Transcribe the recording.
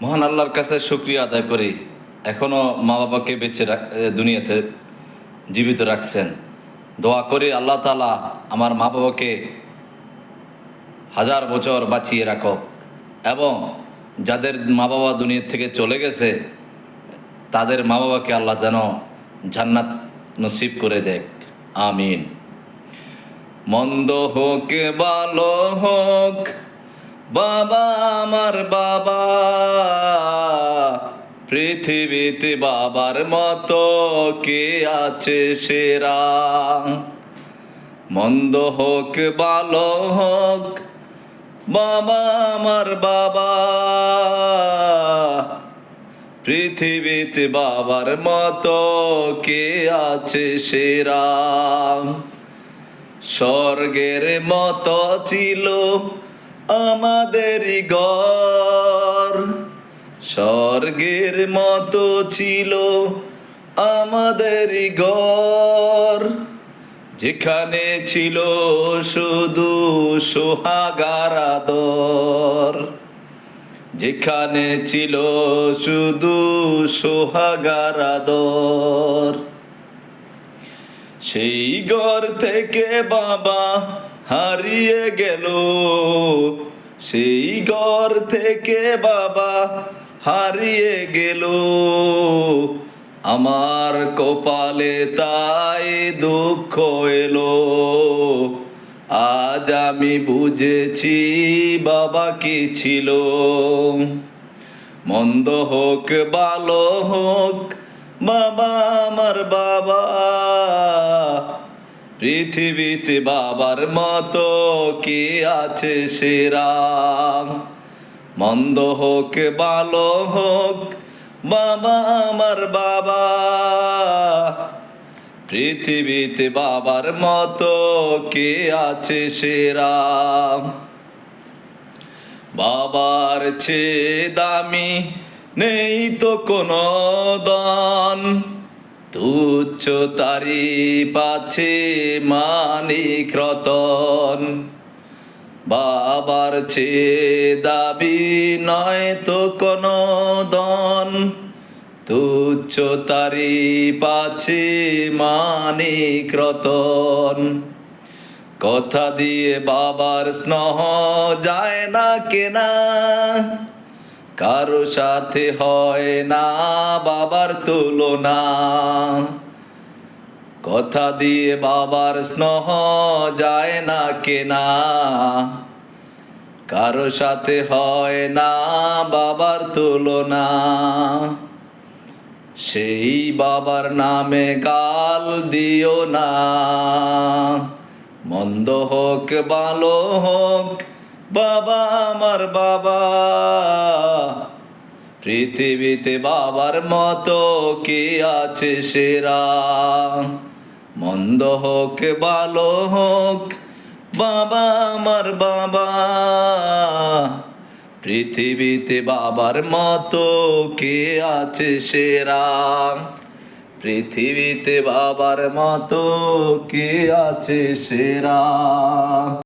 মহান আল্লাহর কাছে শুক্রিয়া আদায় করি। এখনও মা বাবাকে বেঁচে দুনিয়াতে জীবিত রাখছেন। দোয়া করি আল্লাহ তালা আমার মা বাবাকে হাজার বছর বাঁচিয়ে রাখক এবং যাদের মা বাবা দুনিয়া থেকে চলে গেছে, তাদের মা বাবাকে আল্লাহ যেন জান্নাত নসিব করে দেখ আমিন। মন্দ হোক, ভালো হোক বাবা আমার বাবা, পৃথিবীতে বাবার মতো কে আছে সেরা? মন্দ হোক, ভালো হোক, বাবা আমার বাবা, পৃথিবীতে বাবার মতো কে আছে সেরা? স্বর্গের মতো ছিল আমাদেরই ঘর। স্বর্গের মতো ছিল আমাদেরই ঘর। যেখানে ছিল শুধু সোহাগার আদর। যেখানে ছিল শুধু সোহাগার আদর। সেই ঘর থেকে বাবা হারিয়ে গেল। সেই ঘর থেকে বাবা হারিয়ে গেল। আমার কপালে তাই দুঃখ এলো। আজ আমি বুঝেছি বাবা কি ছিল। মন্দ হোক, ভালো হোক, বাবা আমার বাবা। পৃথিবীতে বাবার মতো কে আছে সেরা? মন্দ হোক, ভালো হোক, বাবা আমার বাবা। পৃথিবীতে বাবার মতো কে আছে সেরা? বাবার চেয়ে দামি নেই তো কোনো দান। তুচ্ছ তারি পাছে মানিক রতন। বাবার চেয়ে দাবি নয় তো কোনো দন। তুচ্ছ তারি পাছে মানিক রতন। কথা দিয়ে বাবার স্নেহ যায় না কেনা। কারও সাথে হয় না বাবার তুলনা। কথা দিয়ে বাবার স্নেহ যায় না কেনা। কারও সাথে হয় না বাবার তুলনা। সেই বাবার নামে গাল দিও না। মন্দ হোক, ভালো হোক, বাবা আমার বাবা। পৃথিবীতে বাবার মতো কে আছে সেরা? মন্দ হোক, ভালো হোক, বাবা আমার বাবা। পৃথিবীতে বাবার মতো কে আছে সেরা? পৃথিবীতে বাবার মতো কে আছে সেরা?